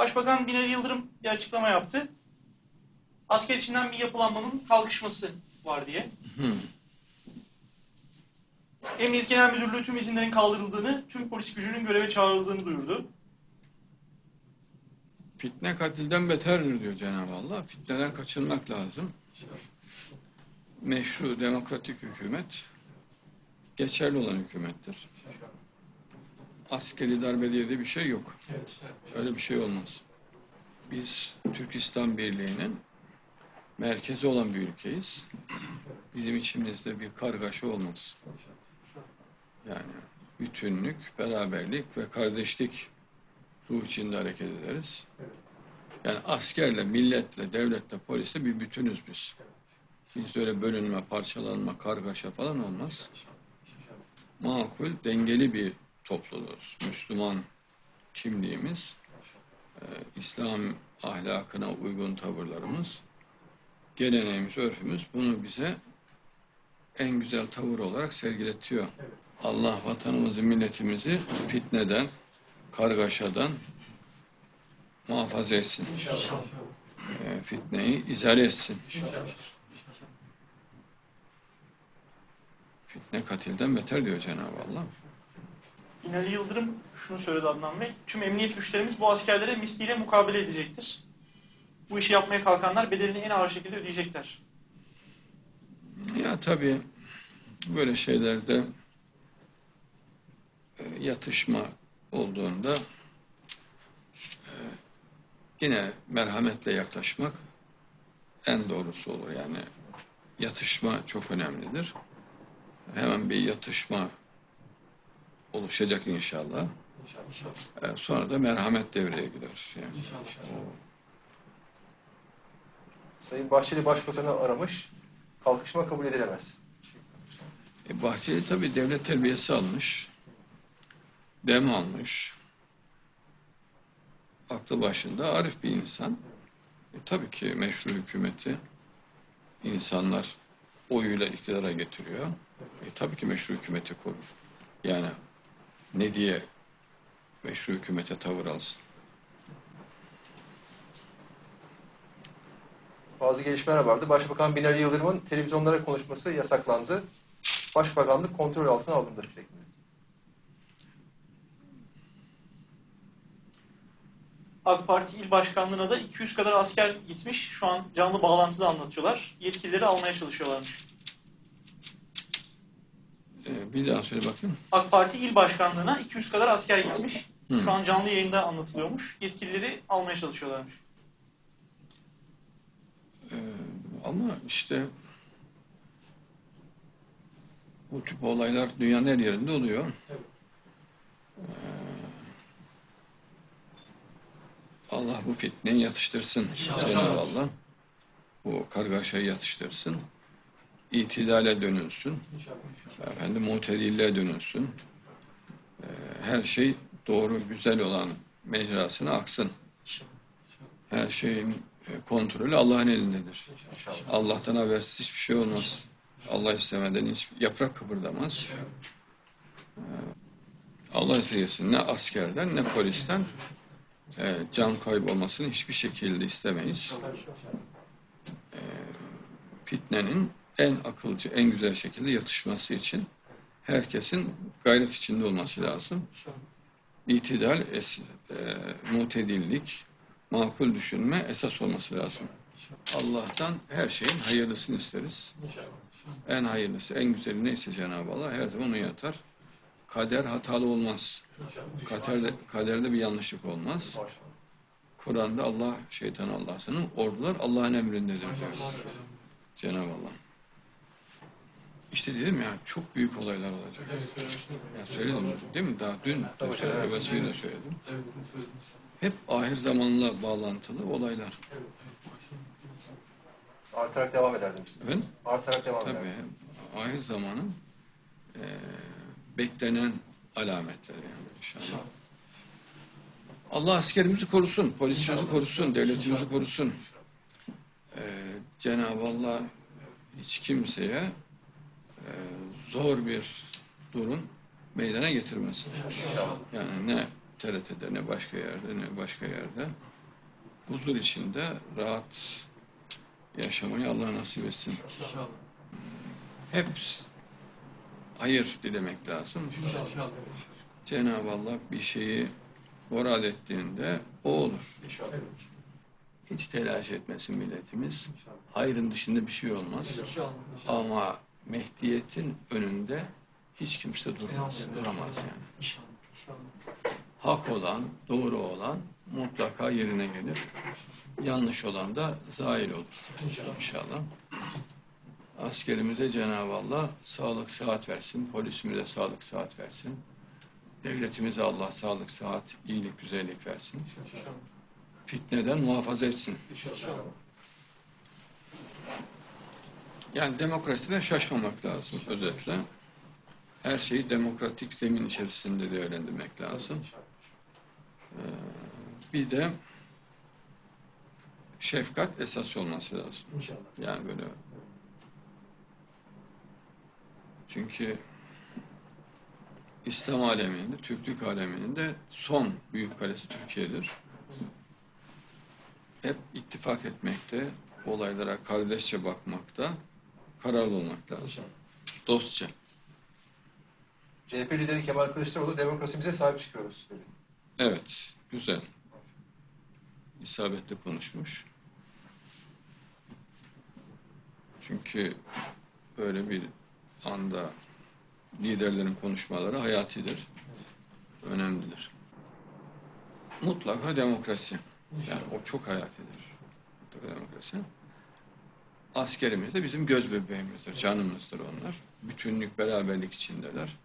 Başbakan Binali Yıldırım bir açıklama yaptı. Asker içinden bir yapılanmanın kalkışması var diye. Hı. Emniyet Genel Müdürlüğü tüm izinlerin kaldırıldığını, tüm polis gücünün göreve çağrıldığını duyurdu. Fitne katilden beterdir diyor Cenab-ı Allah. Fitneden kaçınmak lazım. Meşru, demokratik hükümet geçerli olan hükümettir. Askeri darbe diye de bir şey yok. Öyle bir şey olmaz. Biz Türk İslam Birliği'nin merkezi olan bir ülkeyiz. Bizim içimizde bir kargaşa olmaz. Yani bütünlük, beraberlik ve kardeşlik ruh içinde hareket ederiz. Yani askerle, milletle, devletle, polisle bir bütünüz biz. Biz öyle bölünme, parçalanma, kargaşa falan olmaz. Makul, dengeli bir topluluğuz. Müslüman kimliğimiz, e, İslam ahlakına uygun tavırlarımız, geleneğimiz, örfümüz bunu bize en güzel tavır olarak sergiletiyor. Allah vatanımızı, milletimizi fitneden, kargaşadan muhafaza etsin. E, fitneyi izale etsin. Fitne katilden beter diyor Cenab-ı Allah. Binali Yıldırım şunu söyledi Adnan Bey. Tüm emniyet güçlerimiz bu askerlere misliyle mukabele edecektir. Bu işi yapmaya kalkanlar bedelini en ağır şekilde ödeyecekler. Ya tabii böyle şeylerde e, yatışma olduğunda e, yine merhametle yaklaşmak en doğrusu olur. Yani yatışma çok önemlidir. Hemen bir yatışma oluşacak inşallah. E, Sonra da merhamet devreye girer. Yani. O- Sayın Bahçeli Başbakanı aramış. Kalkışma kabul edilemez. E, Bahçeli tabii devlet terbiyesi almış. Dem almış. Aklı başında arif bir insan. E, tabii ki meşru hükümeti insanlar oyuyla iktidara getiriyor. E, tabii ki meşru hükümeti korur. Yani ne diye meşru hükümete tavır alsın? Bazı gelişmeler vardı. Başbakan Binali Yıldırım'ın televizyonlara konuşması yasaklandı. Başbakanlık kontrol altına alındı şeklinde. AK Parti il başkanlığına da 200 kadar asker gitmiş. Şu an canlı bağlantıda anlatıyorlar. Yetkilileri almaya çalışıyorlarmış. Bir daha söyle bakayım. AK Parti il başkanlığına 200 kadar asker gitmiş. Hı. Şu an canlı yayında anlatılıyormuş. Yetkilileri almaya çalışıyorlarmış. Ee, ama işte bu tip olaylar dünyanın her yerinde oluyor. Ee, Allah bu fitneyi yatıştırsın Cenab-ı Allah. Bu kargaşayı yatıştırsın. İtidale dönülsün. Efendim mutedille dönülsün. Ee, her şey doğru, güzel olan mecrasına aksın. Her şeyin e, kontrolü Allah'ın elindedir. Allah'tan habersiz hiçbir şey olmaz. Allah istemeden hiç yaprak kıpırdamaz. Ee, Allah esirgesin ne askerden ne polisten e, can kaybolmasını hiçbir şekilde istemeyiz. Ee, fitnenin en akılcı, en güzel şekilde yatışması için herkesin gayret içinde olması lazım. İtidal, es, e, mutedillik, makul düşünme esas olması lazım. Allah'tan her şeyin hayırlısını isteriz. En hayırlısı, en güzeli neyse Cenab-ı Allah her zaman yatar. Kader hatalı olmaz. Kaderde, kaderde bir yanlışlık olmaz. Kur'an'da Allah, şeytan Allah'sının ordular Allah'ın emrindedir diyor Cenab-ı Allah. İşte dedim ya çok büyük olaylar olacak. Ya söyledim değil mi? Daha dün, dün söyledim, evvelsi de söyledim. Hep ahir zamanla bağlantılı olaylar. Artarak devam eder demiştim. Efendim? Artarak devam eder. Tabii ahir zamanın e, beklenen alametleri yani inşallah. Allah askerimizi korusun, polisimizi korusun, devletimizi korusun. E, Cenab-ı Allah hiç kimseye zor bir durum meydana. İnşallah. Yani ne TRT'de ne başka yerde ne başka yerde huzur içinde rahat yaşamayı Allah nasip etsin. Hep hayır dilemek lazım. Cenab-ı Allah bir şeyi murad ettiğinde o olur. Hiç telaş etmesin milletimiz. Hayrın dışında bir şey olmaz. Ama Mehdiyet'in önünde hiç kimse durmaz, duramaz yani. Hak olan, doğru olan mutlaka yerine gelir. Yanlış olan da zail olur inşallah. Askerimize Cenab-ı Allah sağlık sıhhat versin, polisimize sağlık sıhhat versin. Devletimize Allah sağlık sıhhat, iyilik, güzellik versin. Fitneden muhafaza etsin. Yani demokrasiden şaşmamak lazım özetle. Her şeyi demokratik zemin içerisinde değerlendirmek lazım. Ee, bir de şefkat esas olması lazım. Yani böyle çünkü İslam aleminin de, Türklük aleminin de son büyük kalesi Türkiye'dir. Hep ittifak etmekte, olaylara kardeşçe bakmakta, kararlı olmak lazım. Dostça. CHP lideri Kemal Kılıçdaroğlu demokrasimize sahip çıkıyoruz dedi. Evet, güzel. İsabetli konuşmuş. Çünkü böyle bir anda liderlerin konuşmaları hayatidir, önemlidir. Mutlaka demokrasi. Yani o çok hayatidir. Mutlaka demokrasi. Askerimiz de bizim göz bebeğimizdir, canımızdır onlar. Bütünlük, beraberlik içindeler.